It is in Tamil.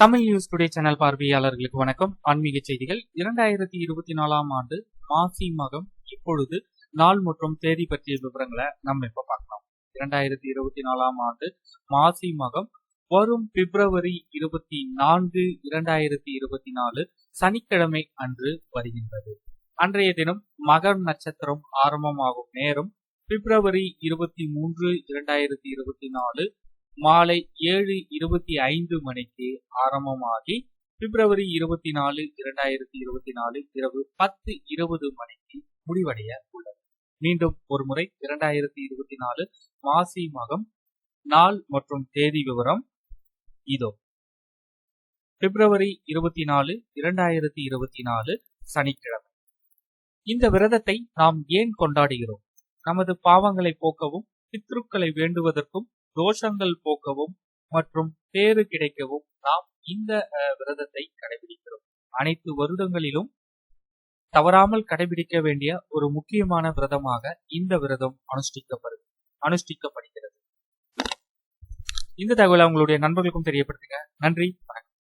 தமிழ் நியூஸ் டுடே சேனல் பார்வையாளர்களுக்கு வணக்கம். ஆன்மீக செய்திகள். இரண்டாயிரத்தி இருபத்தி நாலாம் ஆண்டு மாசி மகம் இப்பொழுது நாள் மற்றும் தேதி பற்றிய விவரங்களை நம்ம இப்ப பார்க்கலாம். இரண்டாயிரத்தி இருபத்தி நாலாம் ஆண்டு மாசி மகம் வரும் பிப்ரவரி இருபத்தி நான்கு இரண்டாயிரத்தி இருபத்தி நாலு சனிக்கிழமை அன்று வருகின்றது. அன்றைய தினம் மகர் நட்சத்திரம் ஆரம்பமாகும் நேரம் பிப்ரவரி இருபத்தி மூன்று இரண்டாயிரத்தி இருபத்தி நாலு மாலை ஏழு இருபத்தி ஐந்து மணிக்கு ஆரம்பமாகி பிப்ரவரி இருபத்தி நாலு இரண்டாயிரத்தி இருபத்தி நாலு இரவு பத்து இருபது மணிக்கு முடிவடைய உள்ளது. மீண்டும் ஒரு முறை இரண்டாயிரத்தி இருபத்தி நாலு மாசி மகம் நாள் மற்றும் தேதி விவரம் இதோ. பிப்ரவரி இருபத்தி நாலு இரண்டாயிரத்தி இருபத்தி நாலு சனிக்கிழமை. இந்த விரதத்தை நாம் ஏன் கொண்டாடுகிறோம்? நமது பாவங்களை போக்கவும் பித்ருக்களை வேண்டுவதற்கும் தோஷங்கள் போக்கவும் மற்றும் தேறு கிடைக்கவும் நாம் இந்த விரதத்தை கடைபிடிக்கிறோம். அனைத்து வருடங்களிலும் தவறாமல் கடைபிடிக்க வேண்டிய ஒரு முக்கியமான விரதமாக இந்த விரதம் அனுஷ்டிக்கப்படுது அனுஷ்டிக்கப்படுகிறது. இந்த தகவலை உங்களுடைய நண்பர்களுக்கும் தெரியப்படுத்துங்க நன்றி. வணக்கம்.